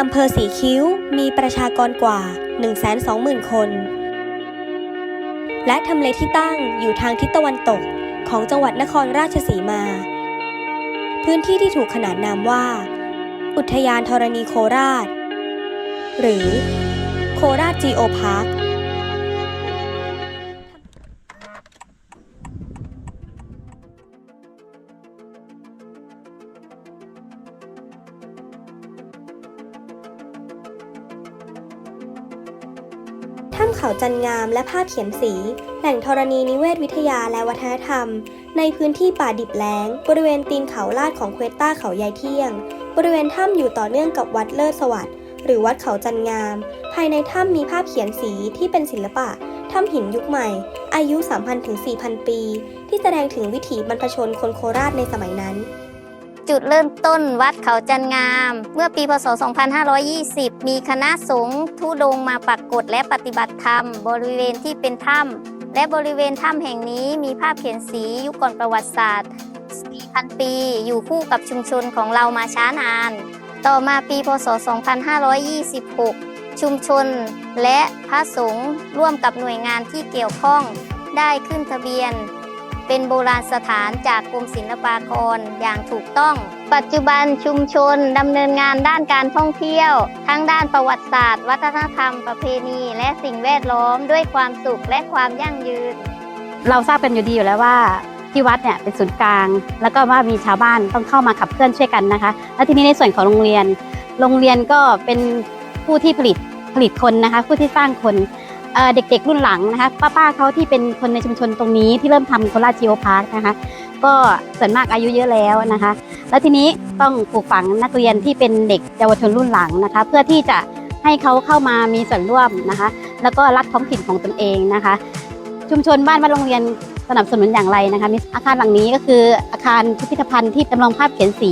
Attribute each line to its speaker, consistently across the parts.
Speaker 1: อำเภอสีคิ้วมีประชากรกว่า 120,000 คน และทำเลที่ตั้งอยู่ทางทิศตะวันตกของจังหวัดนครราชสีมา พื้นที่ที่ถูกขนานนามว่า อุทยานธรณีโคราช หรือ โคราชจีโอพาร์ค เขาจันงามและภาพเขียนสี แหล่งธรณีนิเวศวิทยาและวัฒนธรรม ในพื้นที่ป่าดิบแล้ง บริเวณตีนเขาลาดของเควต้าเขายายเที่ยง บริเวณถ้ำอยู่ต่อเนื่องกับวัดเลิศสวัสดิ์หรือวัดเขาจันงาม ภายในถ้ำมีภาพเขียนสีที่เป็นศิลปะถ้ำหินยุคใหม่ อายุ 3,000-4,000 ปี ที่แสดงถึงวิถีบรรพชนคนโคราชในสมัยนั้น
Speaker 2: จุดเริ่มต้นวัดเขาจันงาม เมื่อปีพศ 2520 มีคณะสงฆ์ทุดงมาปรากฏและปฏิบัติธรรม บริเวณที่เป็นถ้ำและบริเวณถ้ำแห่งนี้มีภาพเขียนสียุคก่อนประวัติศาสตร์4,000 ปี อยู่คู่กับชุมชนของเรามาช้านาน ต่อมาปีพศ 2526 ชุมชนและพระสงฆ์ร่วมกับหน่วยงานที่เกี่ยวข้องได้ขึ้นทะเบียน เป็นโบราณสถานจากกรมศิลปากรอย่างถูกต้อง ปัจจุบันชุมชนดำเนินงานด้านการท่องเที่ยว ทั้งด้านประวัติศาสตร์ วัฒนธรรม ประเพณี และสิ่งแวดล้อมด้วยความสุขและความยั่งยืน
Speaker 3: เราทราบกันอยู่ดีอยู่แล้วว่าที่วัดเนี่ยเป็นศูนย์กลาง แล้วก็ว่ามีชาวบ้านต้องเข้ามาขับเคลื่อนช่วยกันนะคะ แล้วทีนี้ในส่วนของโรงเรียน โรงเรียนก็เป็นผู้ที่ผลิตผลิตคนนะคะ ผู้ที่สร้างคน เด็กๆรุ่นหลังนะคะป้าๆเขาที่เป็นคนในชุมชนตรงนี้ที่เริ่มทำโคราชจิโอพาร์คนะคะ ก็ส่วนมากอายุเยอะแล้วนะคะ แล้วทีนี้ต้องปลูกฝังนักเรียนที่เป็นเด็กเยาวชนรุ่นหลังนะคะ เพื่อที่จะให้เขาเข้ามามีส่วนร่วมนะคะ แล้วก็รักท้องถิ่นของตนเองนะคะ ชุมชนบ้านวัดโรงเรียนสนับสนุนอย่างไรนะคะอาคารหลังนี้ก็คืออาคารพิพิธภัณฑ์ที่จำลองภาพเขียนสี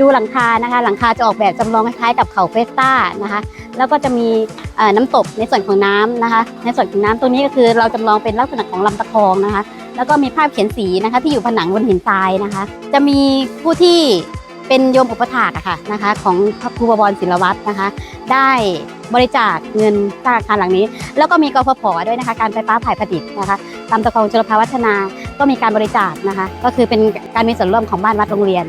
Speaker 3: ดูหลังคานะคะ หลังคาจะออกแบบจำลองคล้ายๆกับเขาเฟสต้านะคะ แล้วก็จะมีน้ำตกในส่วนของน้ำนะคะ ในส่วนของน้ำตรงนี้ก็คือเราจำลองเป็นลักษณะของลำตะคองนะคะ แล้วก็มีภาพเขียนสีนะคะ ที่อยู่ผนังบนหินทรายนะคะ จะมีผู้ที่เป็นโยมอุปถากอะค่ะนะคะ ของพระครูบวรศิลวัตรนะคะ ได้บริจาคเงินสร้างอาคารหลังนี้ แล้วก็มีกฟผด้วยนะคะ การไฟฟ้าฝ่ายผลิตนะคะลำตะคองชลภาวัฒนา ก็มีการบริจาคนะคะ ก็คือเป็นการมีส่วนร่วมของบ้านวัดโรงเรียน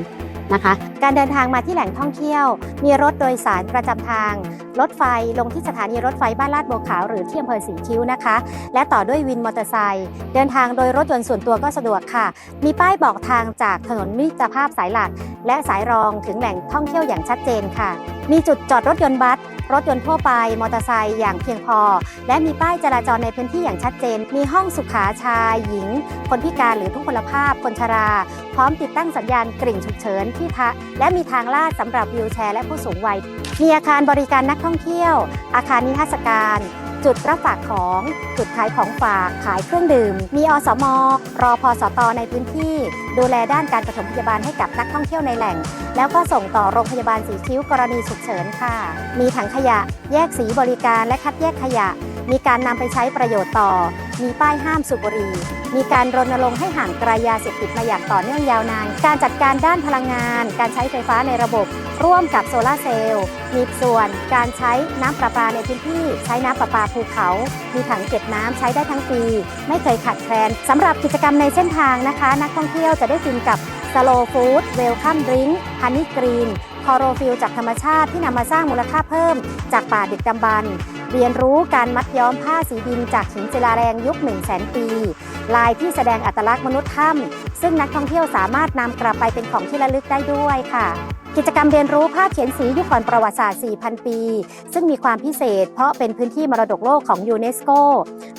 Speaker 3: นะคะ
Speaker 4: การเดินทางมาที่แหล่งท่องเที่ยว มีรถโดยสารประจำทาง รถไฟลงที่สถานีรถไฟบ้านลาดบัวขาวหรือที่อำเภอสีคิ้วนะคะ และต่อด้วยวินมอเตอร์ไซค์เดินทางโดยรถยนต์ส่วนตัวก็สะดวกค่ะ มีป้ายบอกทางจากถนนมิตรภาพสายหลัก และสายรองถึงแหล่งท่องเที่ยวอย่างชัดเจนค่ะ มีจุดจอดรถยนต์บัส รถยนต์ทั่วไป มอเตอร์ไซค์อย่างเพียงพอ และมีป้ายจราจรในพื้นที่อย่างชัดเจน มีห้องสุขาชายหญิง คนพิการหรือทุกพลภาพ คนชรา พร้อมติดตั้งสัญญาณกริ่งฉุกเฉินที่ทะและมีทางลาดสำหรับวิวแชร์และผู้สูงวัย มีอาคารบริการนักท่องเที่ยว อาคารนิทรรศการ จุดรับฝากของ จุดขายของฝากขายเครื่องดื่ม มีอสมรอพสตในพื้นที่ ดูแลด้านการปฐมพยาบาลให้กับนักท่องเที่ยวในแหล่ง แล้วก็ส่งต่อโรงพยาบาลสีคิ้วกรณีฉุกเฉินค่ะ มีถังขยะ แยกสีบริการและคัดแยกขยะ มีการนำไปใช้ประโยชน์ต่อ มีป้ายห้ามสูบบุหรี่ มีการรณรงค์ให้ห่างไกลยาเสพติดมาอย่างต่อเนื่องยาวนาน การจัดการด้านพลังงาน การใช้ไฟฟ้าในระบบ ร่วมกับโซลาร์เซลล์ มีส่วนการใช้น้ำประปาในพื้นที่ ใช้น้ำประปาภูเขา มีถังเก็บน้ำใช้ได้ทั้งปี ไม่เคยขาดแคลนสำหรับกิจกรรมในเส้นทางนะคะ นักท่องเที่ยวจะได้ฟินกับสโลฟู้ดเวลคัมดริงก์ฮันนี่กรีนคอโรฟิลจากธรรมชาติที่นำมาสร้างมูลค่าเพิ่ม จากป่าดึกดำบรร เรียนรู้การมัดย้อมผ้าสีดินจากหินศิลาแรงยุค 1 0 0 0 0แสนปี ลายที่แสดงอัตลักษณ์มนุษย์ถ้ำซึ่งนักท่องเที่ยวสามารถนำกลับไปเป็นของที่ระลึกได้ด้วยค่ะ กิจกรรมเรียนรู้ภาพเขียนสียุคก่อนประวัติศาสตร์ 4,000 ปี ซึ่งมีความพิเศษ เพราะเป็นพื้นที่มรดกโลกของยูเนสโก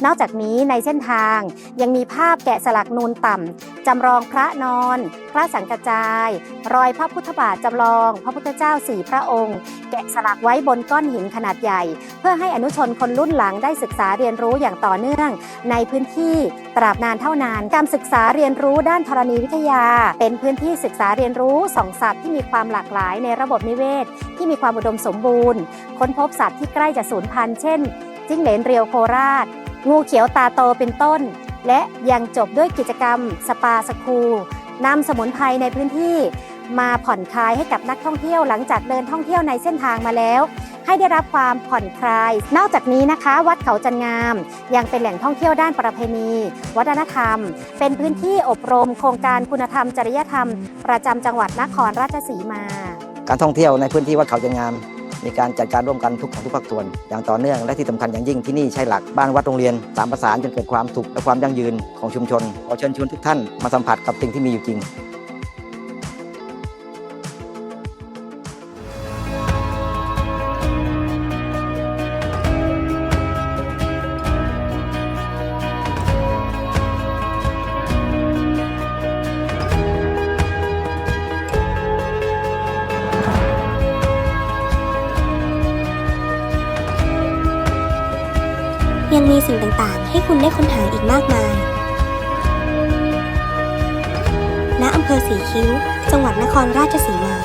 Speaker 4: นอกจากนี้ในเส้นทาง ยังมีภาพแกะสลักนูนต่ำจำลองพระนอน พระสังกจาย รอยพระพุทธบาทจำลอง พระพุทธเจ้าสี่พระองค์ แกะสลักไว้บนก้อนหินขนาดใหญ่ เพื่อให้อนุชนคนรุ่นหลังได้ศึกษาเรียนรู้อย่างต่อเนื่อง ในพื้นที่ตราบนานเท่านานการศึกษาเรียนรู้ด้านธรณีวิทยา เป็นพื้นที่ศึกษาเรียนรู้สองสัตว์ที่มีความหลากหลายในระบบนิเวศ ที่มีความอุดมสมบูรณ์ ค้นพบสัตว์ที่ใกล้จะสูญพันธุ์เช่น จิ้งเหลนเรียวโคราช งูเขียวตาโตเป็นต้น และยังจบด้วยกิจกรรม สปาสคูลนำสมุนไพรในพื้นที่ มาผ่อนคลายให้กับนักท่องเที่ยวหลังจากเดินท่องเที่ยวในเส้นทางมาแล้ว ให้ได้รับความผ่อนคลาย นอกจากนี้นะคะ วัดเขาจันงาม ยังเป็นแหล่งท่องเที่ยวด้านประเพณี วัฒนธรรม เป็นพื้นที่อบรม โครงการคุณธรรมจริยธรรม ประจำจังหวัดนครราชสีมา
Speaker 5: การท่องเที่ยวในพื้นที่วัดเขาจันงามมีการจัดการร่วมกันทุกของทุกภาคส่วน อย่างต่อเนื่องและที่สำคัญอย่างยิ่งที่นี่ใช้หลักบ้านวัดโรงเรียนสามประสานจนเกิดความสุขและความยั่งยืนของชุมชนขอเชิญชวนทุกท่านมาสัมผัสกับสิ่งที่มีอยู่จริ
Speaker 1: ง มีสิ่งต่างๆ ให้คุณได้ค้นหาอีกมากมาย ณ อำเภอสีคิ้ว จังหวัดนครราชสีมา